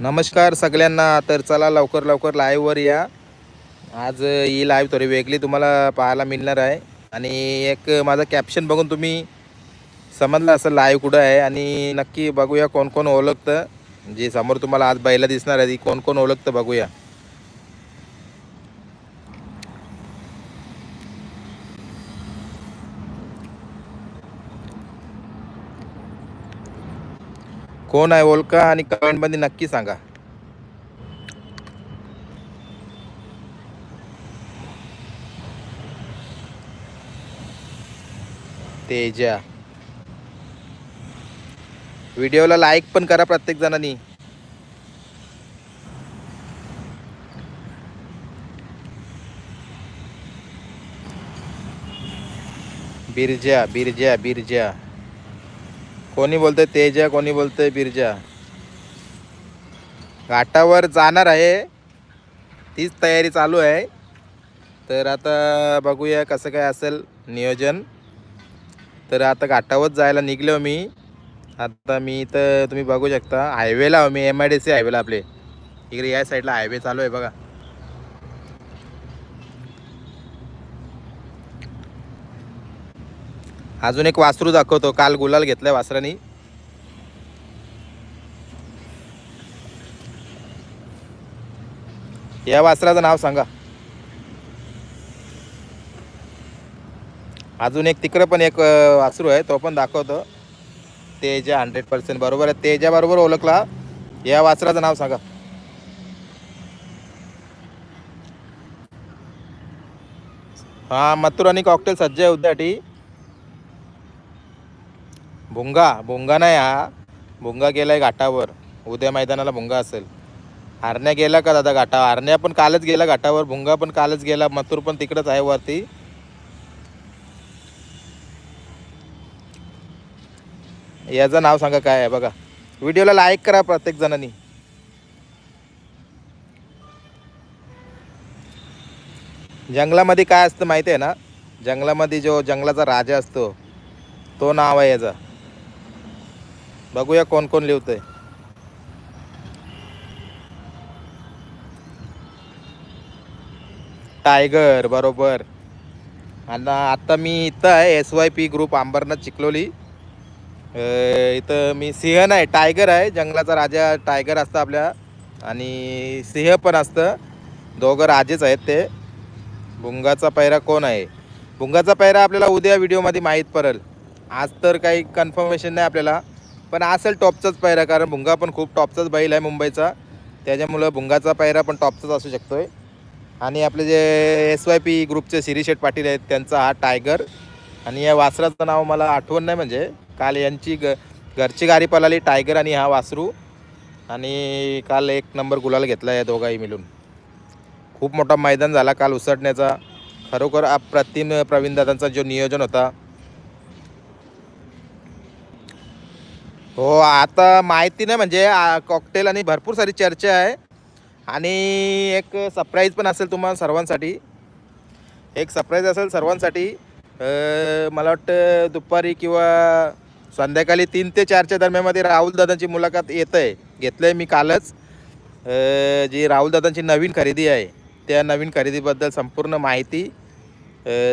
नमस्कार सगळ्यांना. तर चला लवकर लवकर लाईव्हवर या. आज ही लाईव्ह थोडी वेगळी तुम्हाला पाहायला मिळणार आहे. आणि एक माझं कॅप्शन बघून तुम्ही समजलं असं लाईव्ह कुठं आहे. आणि नक्की बघूया कोण कोण ओळखतं. जे समोर तुम्हाला आज बैला दिसणार आहे ती कोण कोण ओळखतं बघूया. कोण आहे ओळखा आणि कमेंटमध्ये नक्की सांगा. तेजा. व्हिडिओला लाईक पण करा प्रत्येक जणांनी. बिरजा बिरजा बिरजा. कोणी बोलतंय तेजा कोणी बोलतंय बिरजा. घाटावर जाणार आहे. तीच तयारी चालू आहे. तर आता बघूया कसं काय असेल नियोजन. तर आता घाटावर जायला निघलो मी. आता मी इथं तुम्ही बघू शकता. हायवेला मी एम आय डी सी हायवेला आपले. इकडे या साईडला हायवे चालू आहे बघा. अजून एक वासरू दाखवतो. काल गुलाल घेतलाय वासरानी. या वासराचं नाव सांगा. अजून एक तिकडं पण एक वासरू आहे तो पण दाखवतो. तेजा हंड्रेड पर्सेंट बरोबर आहे. तेजा बरोबर ओळखला. या वासराचं नाव सांगा. हा मथुरानी आणि कॉकटेल सज्ज आहे उद्यासाठी. भुंगा भुंगा नाही हा. भुंगा गेलाय घाटावर. उद्या मैदानाला भोंगा असेल. हरण्या गेला का दादा घाटावर हरण्या पण कालच गेला घाटावर भुंगा पण कालच गेला मथुर पण तिकडंच आहे वरती. याचं नाव सांगा काय आहे बघा. व्हिडिओला लाईक करा प्रत्येक जणांनी. जंगलामध्ये काय असतं माहिती आहे ना? जंगलामध्ये जो जंगलाचा राजा असतो तो नाव आहे याचा. बघूया कोण कोण लिहितंय. टायगर बरोबर. आणि आता मी इथं आहे S Y P group Ambernath Chikhloli. इथं मी सिंह नाही टायगर आहे. जंगलाचा राजा टायगर असतं आपल्या. आणि सिंह पण असतं. दोघं राजेच आहेत ते. भुंगाचा पैरा कोण आहे? भुंगाचा पैरा आपल्याला उद्या व्हिडिओमध्ये माहीत पडेल. आज तर काही कन्फर्मेशन नाही आपल्याला. पण असेल टॉपचाच पायरा कारण भुंगा पण खूप टॉपचाच बैल आहे मुंबईचा. त्याच्यामुळं भुंगाचा पायरा पण टॉपचाच असू शकतोय. आणि आपले जे एस वाय पी ग्रुपचे शिरीशेठ पाटील आहेत त्यांचा हा टायगर आणि या वासराचं नाव मला आठवण नाही म्हणजे काल यांची ग घरची गाडी पलाली टायगर आणि हा वासरू. आणि काल एक नंबर गुलाल घेतला या दोघाही मिळून. खूप मोठा मैदान झाला काल उसटण्याचा खरोखर अप्रतिम प्रवीण दादांचा जो नियोजन होता हो आता माहिती नाही म्हणजे कॉकटेल आणि भरपूर सारी चर्चा आहे. आणि एक सरप्राईज पण असेल तुम्हाला सर्वांसाठी. एक सरप्राईज असेल सर्वांसाठी. मला वाटतं दुपारी किंवा संध्याकाळी तीन ते चारच्या दरम्यानमध्ये राहुलदादांची मुलाखत येत आहे घेतलं आहे मी कालच. जी राहुलदादांची नवीन खरेदी आहे त्या नवीन खरेदीबद्दल संपूर्ण माहिती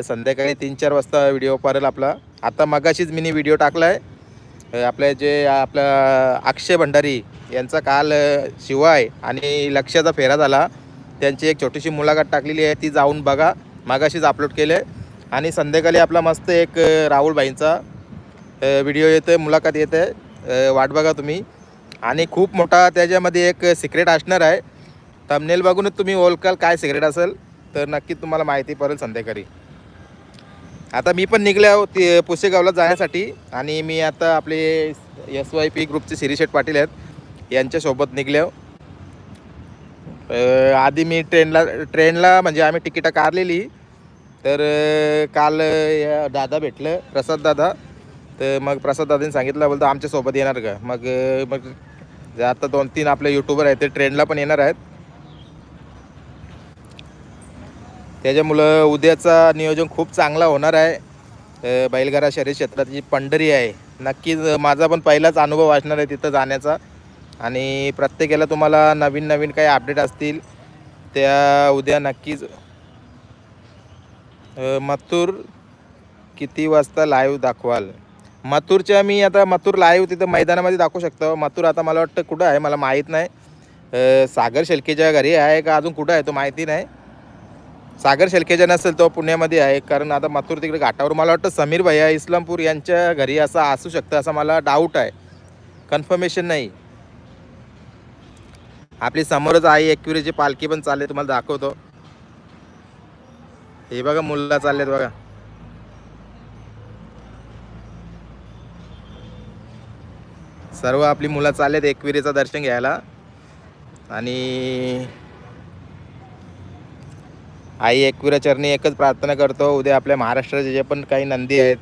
संध्याकाळी तीन चार वाजता व्हिडिओ पारेल आपला. आता मगाशीच मी व्हिडिओ टाकला आहे आपले जे आपला अक्षय भंडारी यांचा काल शिवाय आणि लक्ष्याचा फेरा झाला. त्यांची एक छोटीशी मुलाखत टाकलेली आहे ती जाऊन बघा. मागाशीच अपलोड केले आणि संध्याकाळी आपला मस्त एक राहुलबाईंचा व्हिडिओ येतो आहे मुलाखत येते आहे वाट बघा तुम्ही. आणि खूप मोठा त्याच्यामध्ये एक सिक्रेट असणार आहे. थंबनेल बघूनच तुम्ही ओळखाल काय सिक्रेट असेल. तर नक्की तुम्हाला माहिती पडेल संध्याकाळी. आता मी पण निघले आहो ते पुसेगावला जाण्यासाठी आणि मी आता आपले एस वाय पी ग्रुपचे शिरीशेठ पाटील आहेत यांच्यासोबत निघले आहो. आधी मी ट्रेनला ट्रेनला म्हणजे आम्ही तिकीटं काढलेली. तर काल या दादा भेटलं प्रसाद दादा. तर मग प्रसाद दादाने सांगितलं बोलतो आमच्यासोबत येणार का? मग मग जे आता दोन तीन आपले यूट्यूबर आहेत ते ट्रेनला पण येणार आहेत. त्याच्यामुळं उद्याचा नियोजन खूप चांगला होणार आहे. अ, बैलगाडा क्षेत्रात जी पंढरी आहे नक्कीच माझा पण पहिलाच अनुभव असणार आहे तिथं जाण्याचा. आणि प्रत्येकाला तुम्हाला नवीन नवीन काही अपडेट असतील त्या उद्या नक्कीच. मथूर किती वाजता लाईव्ह दाखवाल? मथूरच्या मी आता मथूर लाईव्ह तिथं मैदानामध्ये दाखवू शकतो. मथूर आता मला वाटतं कुठं आहे मला माहीत नाही. सागर शेलकेच्या घरी आहे का अजून कुठं आहे तो माहिती नाही. सागर शेलकेच्या नसेल तो पुण्यामध्ये आहे. कारण आता मातूर तिकडे घाटावर मला वाटतं समीर भैया इस्लामपूर यांच्या घरी असं असू शकतं असा मला डाऊट आहे. कन्फर्मेशन नाही. आपली समोरच आई एकविरीची पालखी पण चालली तुम्हाला दाखवतो. हे बघा मुलगा चाललेत बघा. सर्व आपली मुलं चाललेत एकविरीचं दर्शन घ्यायला. आणि आई एकविरा चरणी एकच प्रार्थना करतो. उद्या आपल्या महाराष्ट्राचे जे पण काही नंदी आहेत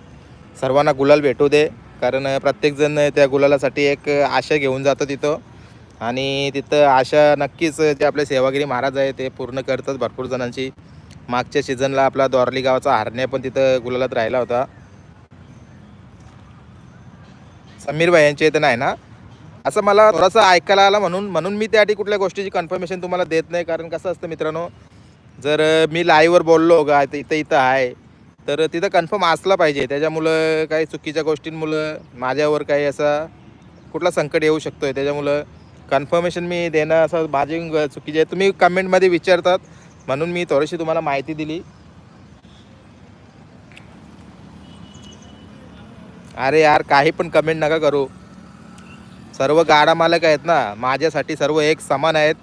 सर्वांना गुलाल भेटू दे. कारण प्रत्येकजण त्या गुलालासाठी एक आशा घेऊन जातो तिथं. आणि तिथं आशा नक्कीच जे आपले सेवागिरी महाराज आहे ते पूर्ण करतात भरपूर जणांची. मागच्या सीझनला आपला दोरली गावाचा हारण्या पण तिथं गुलालात राहिला होता. समीर भाई यांच्या इथं नाही ना? असं मला थोडंसं ऐकायला आलं म्हणून म्हणून मी त्यासाठी कुठल्या गोष्टीची कन्फर्मेशन तुम्हाला देत नाही. कारण कसं असतं मित्रांनो जर मी लाईव्हवर बोललो का इथं इथं इथं आहे. तर तिथं कन्फर्म असला पाहिजे. त्याच्यामुळं काही चुकीच्या गोष्टींमुळं माझ्यावर काही असा कुठला संकट येऊ शकतो आहे त्याच्यामुळं कन्फर्मेशन मी देणं असं माझी चुकीचे आहे. तुम्ही कमेंटमध्ये विचारतात. म्हणून मी थोडीशी तुम्हाला माहिती दिली. अरे यार काही पण कमेंट नका करू. सर्व गाडा मालक आहेत ना. माझ्यासाठी सर्व एक समान आहेत.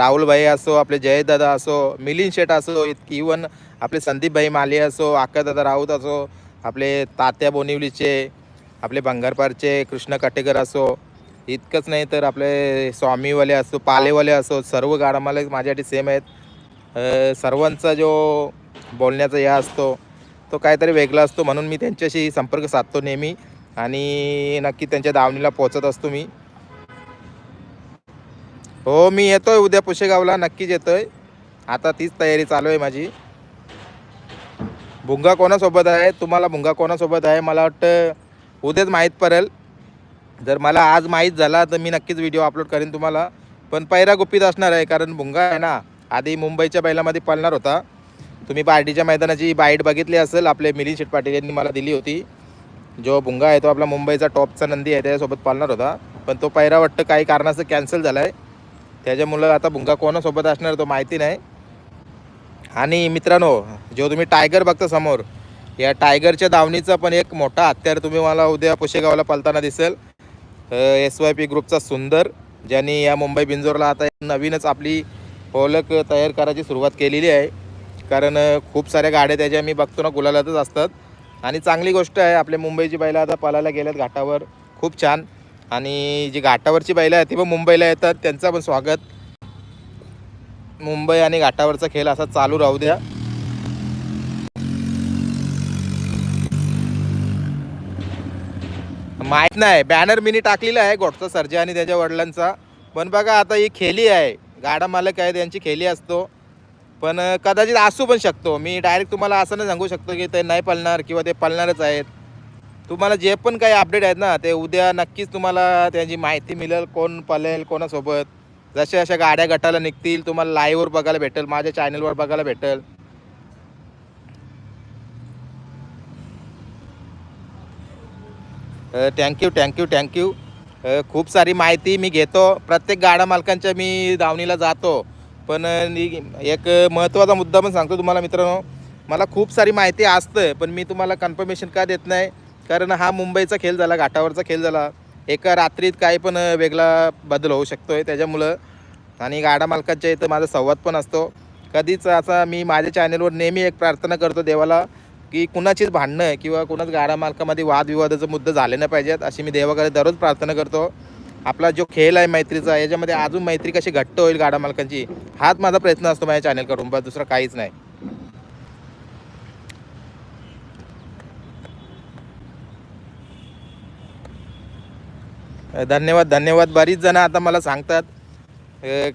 राहुलभाई असो आपले जयदादा असो मिलिंद शेठ असो इवन आपले संदीपभाई माले असो आकादादा राऊत असो आपले तात्या बोनिवलीचे आपले भंगारपारचे कृष्ण काटेकर असो इतकंच नाही तर आपले स्वामीवाले असो पालेवाले असो सर्व गाडामालक माझ्यासाठी सेम आहेत. सर्वांचा जो बोलण्याचा या असतो तो काहीतरी वेगळा असतो म्हणून मी त्यांच्याशी संपर्क साधतो नेहमी आणि नक्की त्यांच्या दावणीला पोचत असतो मी. हो मी येतोय उद्या पुशेगावला नक्कीच येतोय. आता तीच तयारी चालू आहे माझी. भुंगा कोणासोबत आहे? तुम्हाला भुंगा कोणासोबत आहे? मला वाटतं उद्याच माहीत पडेल. जर मला आज माहीत झाला तर मी नक्कीच व्हिडिओ अपलोड करेन तुम्हाला. पण पैरा गुपित असणार आहे कारण भुंगा आहे ना आधी मुंबईच्या बैलामध्ये पळणार होता. तुम्ही पार्टीच्या मैदानाची बाईट बघितली असेल आपले मिलिंद शेठ पाटील यांनी मला दिली होती. जो भुंगा आहे तो आपला मुंबईचा टॉपचा नंदी आहे त्याच्यासोबत पालणार होता. पण तो पैरा वाटतं काही कारणाचं कॅन्सल झाला आहे त्याच्यामुळं आता भुंगा कोणासोबत असणार तो माहिती नाही. आणि मित्रांनो जो तुम्ही टायगर बघता समोर या टायगरच्या दावणीचा पण एक मोठा हत्यार तुम्ही मला उद्या पुशेगावला पलताना दिसेल. एस वाय पी ग्रुपचा सुंदर ज्यांनी या मुंबई बिंजोरला आता एक नवीनच आपली ओळख तयार करायची सुरुवात केलेली आहे. कारण खूप साऱ्या गाड्या त्याच्या मी बघतो ना गुलालातच असतात. आणि चांगली गोष्ट आहे आपल्या मुंबईची बैलं आता पळायला गेल्यात घाटावर. खूप छान. आणि जी घाटावरची बैलं आहेत ती पण मुंबईला येतात. त्यांचं पण स्वागत. मुंबई आणि घाटावरचा खेळ असा चालू राहू द्या. माहीत नाही बॅनर मिनी टाकलेला आहे गोटचा सर्जा आणि त्याच्या वडिलांचा. पण बघा आता ही खेली आहे. गाडा मालक आहे त्यांची खेली असतो. पण कदाचित असू पण शकतो. मी डायरेक्ट तुम्हाला असं नाही सांगू शकतो की ते नाही पळणार किंवा ते पळणारच आहेत. तुम्हाला जे पण काही अपडेट आहेत ना ते उद्या नक्कीच तुम्हाला त्याची माहिती मिळेल कोण पळेल कोणासोबत. जशा अशा गाड्या गटाला निघतील तुम्हाला लाईव्हवर बघायला भेटेल माझ्या चॅनलवर बघायला भेटेल. थँक्यू थँक्यू थँक्यू खूप सारी माहिती मी घेतो. प्रत्येक गाड्या मालकांच्या मी धावणीला जातो. पण एक महत्त्वाचा मुद्दा पण सांगतो तुम्हाला मित्रांनो. मला खूप सारी माहिती असतं पण मी तुम्हाला कन्फर्मेशन का देत नाही? कारण हा मुंबईचा खेळ झाला घाटावरचा खेळ झाला. एका रात्रीत काही पण वेगळा बदल होऊ शकतो आहे त्याच्यामुळं. आणि गाडा मालकाच्या इथं माझा संवाद पण असतो. कधीच असा मी माझ्या चॅनलवर नेहमी एक प्रार्थना करतो देवाला की कुणाचीच भांडणं किंवा कुणाच गाडा मालकामध्ये वादविवादाचा मुद्दा झाले नाही पाहिजेत अशी मी देवाकडे दररोज प्रार्थना करतो. आपला जो खेळ आहे मैत्रीचा याच्यामध्ये अजून मैत्री कशी घट्ट होईल गाडा मालकांची हाच माझा प्रयत्न असतो माझ्या चॅनलकडून बस दुसरं काहीच नाही. धन्यवाद धन्यवाद. बरीच जण आता मला सांगतात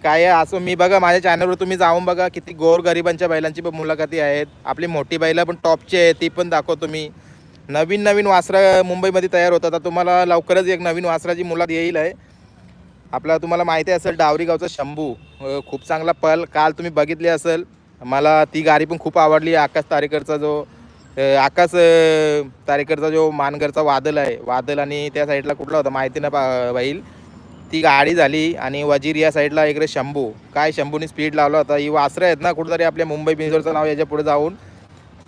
काय आहे असं मी बघा माझ्या चॅनलवर तुम्ही जाऊन बघा किती गोर गरिबांच्या बैलांची पण मुलाखती आहेत. आपली मोठी बैलं पण टॉपची आहे ती पण दाखवतो मी नवीन नवीन वासरा मुंबईमध्ये तयार होतात. आता तुम्हाला लवकरच एक नवीन वासराची मुलाखत येईल आहे. आपला तुम्हाला माहिती असेल डावरी गावचा शंभू. खूप चांगला पल काल तुम्ही बघितली असेल. मला ती गाडी पण खूप आवडली आकाश तारेकरचा जो आकाश तारेकरचा जो मानगरचा वादल आहे वादल आणि त्या साईडला कुठला होता माहिती ना पा- पाहिल ती गाडी झाली आणि वजीर या साईडला इकडे शंभू. काय शंभूने स्पीड लावला होता. ही वासरं आहेत ना कुठेतरी आपल्या मुंबई बिंजोरचं नाव याच्यापुढे जाऊन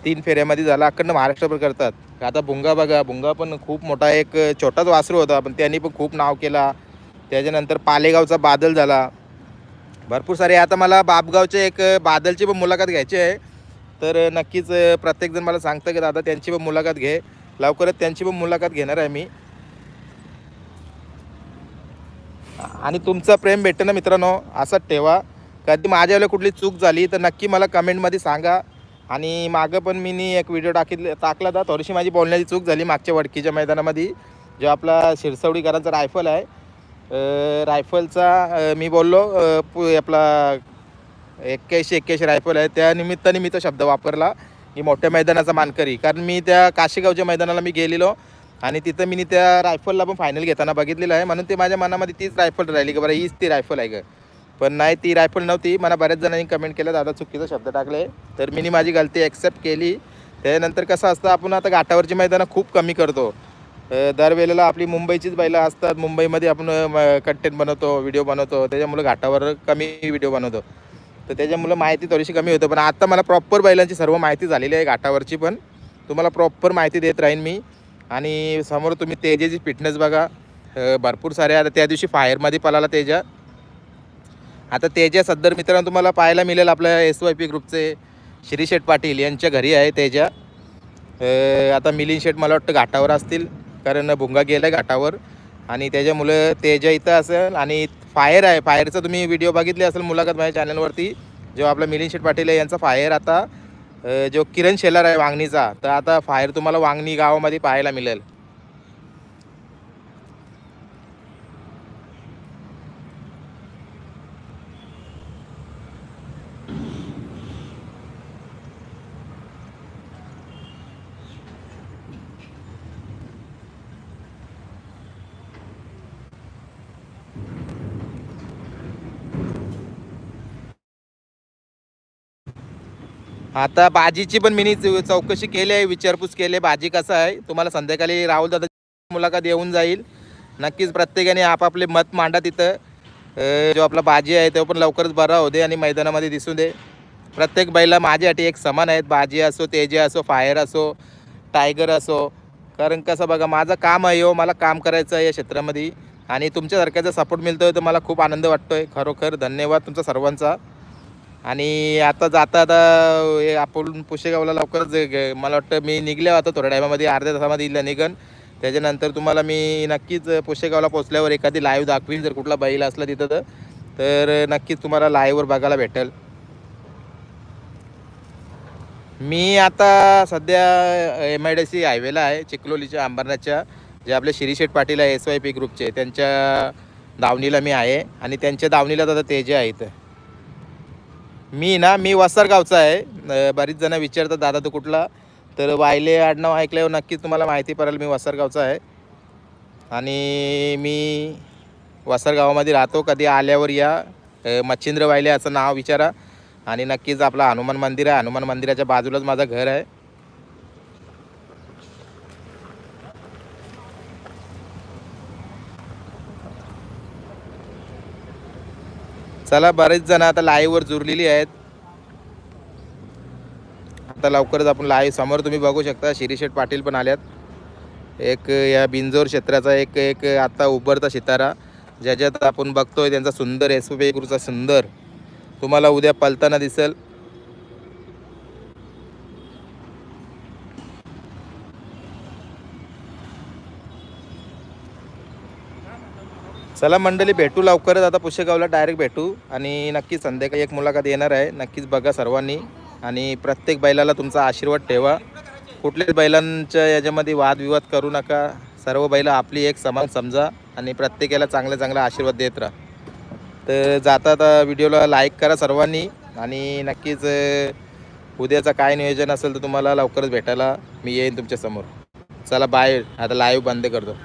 तीन फेऱ्यामध्ये झाला. अखंड महाराष्ट्रभर करतात. आता भुंगा बघा भुंगा पण खूप मोठा एक छोटाच वासरू होता. पण त्यांनी पण खूप नाव केला. त्याच्यानंतर पालेगावचा बादल झाला. भरपूर सारे. आता मला बापगावचे एक बादलची पण मुलाखत घ्यायची आहे. तर नक्कीच प्रत्येकजण मला सांगतं की दादा त्यांची पण मुलाखत घे. लवकरच त्यांची पण मुलाखत घेणार आहे मी. आणि तुमचं प्रेम भेटतं ना मित्रांनो असंच ठेवा. कधी माझ्यावेळेला कुठली चूक झाली तर नक्की मला कमेंटमध्ये सांगा. आणि मागं पण मी एक व्हिडिओ टाकितले टाकला होता. थोडीशी माझी बोलण्याची चूक झाली मागच्या वडकीच्या मैदानामध्ये. जो आपला शिरसवडीकरांचा रायफल आहे. रायफलचा मी बोललो पु- आपला एक्क्याऐंशी एक्क्याऐंशी रायफल आहे त्या निमित्ताने मी तो शब्द वापरला की मोठ्या मैदानाचा मानकरी. कारण मी त्या काशीगावच्या मैदानाला मी गेलेलो आणि तिथं मी त्या रायफलला पण फायनल घेताना बघितलेलं आहे. म्हणून ते माझ्या मनामध्ये तीच रायफल राहिली की बरं हीच ती रायफल आहे ग. पण नाही ती रायफल नव्हती. मला बऱ्याच जणांनी कमेंट केलं दादा चुकीचा शब्द टाकले तर मी माझी गलती ॲक्सेप्ट केली. त्यानंतर कसं असतं आपण आता घाटावरची मैदानं खूप कमी करतो. दरवेळेला आपली मुंबईचीच बैलं असतात. मुंबईमध्ये आपण कंटेंट बनवतो व्हिडिओ बनवतो. त्याच्यामुळे घाटावर कमी व्हिडिओ बनवतो. तर त्याच्यामुळं माहिती थोडीशी कमी होतं. पण आता मला प्रॉपर बैलांची सर्व माहिती झालेली आहे घाटावरची पण. तुम्हाला प्रॉपर माहिती देत राहीन मी. आणि समोर तुम्ही तेजेची फिटनेस बघा. भरपूर सारे आता त्या दिवशी फायरमध्ये पळाला तेजा. आता तेजा सदर मित्रांनो तुम्हाला पाहायला मिळेल आपल्या एस वाय पी ग्रुपचे श्री शेठ पाटील यांच्या घरी आहे तेजा. आता मिलिंद शेठ मला वाटतं घाटावर असतील. कारण भुंगा गेला घाटावर. आणि त्याच्यामुळं तेजा इथं असेल आणि फायर आहे. फायरचा तुम्ही व्हिडिओ बघितले असेल मुलाखत माझ्या चॅनलवरती जो आपला मिलिंद शेठ पाटील आहे यांचा फायर आता जो किरण शेलार आहे वांगणीचा तर आता फायर तुम्हाला वांगणी गावामध्ये पाहायला मिळेल. आता बाजीची पण मी चौ- चौकशी केली आहे विचारपूस केली आहे. बाजी कसं आहे? तुम्हाला संध्याकाळी राहुल दादा मुलाखत येऊन जाईल. नक्कीच प्रत्येकाने आपापले मत मांडा तिथं. जो आपला बाजी आहे तो पण लवकरच बरा होऊ दे आणि मैदानामध्ये दिसू दे. प्रत्येक बैला माझ्यासाठी एक समान आहेत. बाजी असो तेजे असो फायर असो टायगर असो. कारण कसं बघा माझं काम आहे हो मला काम करायचं आहे या क्षेत्रामध्ये. आणि तुमच्यासारख्याचा सपोर्ट मिळतो आहे तर मला खूप आनंद वाटतो आहे खरोखर धन्यवाद तुमचा सर्वांचा. आणि आता जाता आता आपण पुशेगावला लवकरच मला वाटतं मी निघले आता थोड्या टायमामध्ये अर्ध्या तासामध्ये इथलं निघन. त्याच्यानंतर तुम्हाला मी नक्कीच पुशेगावला पोचल्यावर एखादी लाईव्ह दाखवीन जर कुठला बैल असला तिथं तर. तर नक्कीच तुम्हाला लाईव्हवर बघायला भेटेल. मी आता सध्या एम आय डी सी हायवेला आहे चिखलोलीच्या अंबरनाथच्या. जे आपले श्रीशेठ पाटील आहे एस वाय पी ग्रुपचे त्यांच्या दावणीला मी आहे. आणि त्यांच्या दावणीला आता तेजे आहेत मी ना मी वसारगावचा आहे. बरीच जण विचारतात दादा तू कुठला? तर वायले आडनाव ऐकल्यावर नक्कीच तुम्हाला माहिती पडेल मी वसरगावचा आहे. आणि मी वसरगावामध्ये राहतो. कधी आल्यावर या मच्छिंद्र वायले असं नाव विचारा. आणि नक्कीच आपलं हनुमान मंदिर आहे. हनुमान मंदिराच्या बाजूलाच माझं घर आहे. चला बरेच जण आता लाईव्हवर जुरलेली आहेत. आता लवकरच आपण लाईव्ह समोर तुम्ही बघू शकता शिरीषेठ पाटील पण आल्यात. एक या बिंजोर क्षेत्राचा एक एक आता उभरता सितारा ज्याच्यात आपण बघतोय त्यांचा सुंदर एस पी गुरुचा सुंदर. तुम्हाला उद्या पलताना दिसेल. चला मंडळी भेटू लवकरच. आता पुशेगावला डायरेक्ट भेटू. आणि नक्कीच संध्याकाळी एक मुलाखत येणार आहे. नक्कीच बघा सर्वांनी. आणि प्रत्येक बैलाला तुमचा आशीर्वाद ठेवा. कुठल्याच बैलांच्या याच्यामध्ये वादविवाद करू नका. सर्व बैलं आपली एक समान समजा. आणि प्रत्येकाला चांगले चांगले आशीर्वाद देत राहा. तर जाता आता व्हिडिओला लाईक करा सर्वांनी. आणि नक्कीच उद्याचं काय नियोजन असेल तर तुम्हाला लवकरच भेटायला. मी येईन तुमच्यासमोर. चला बाय आता लाईव्ह बंद करतो.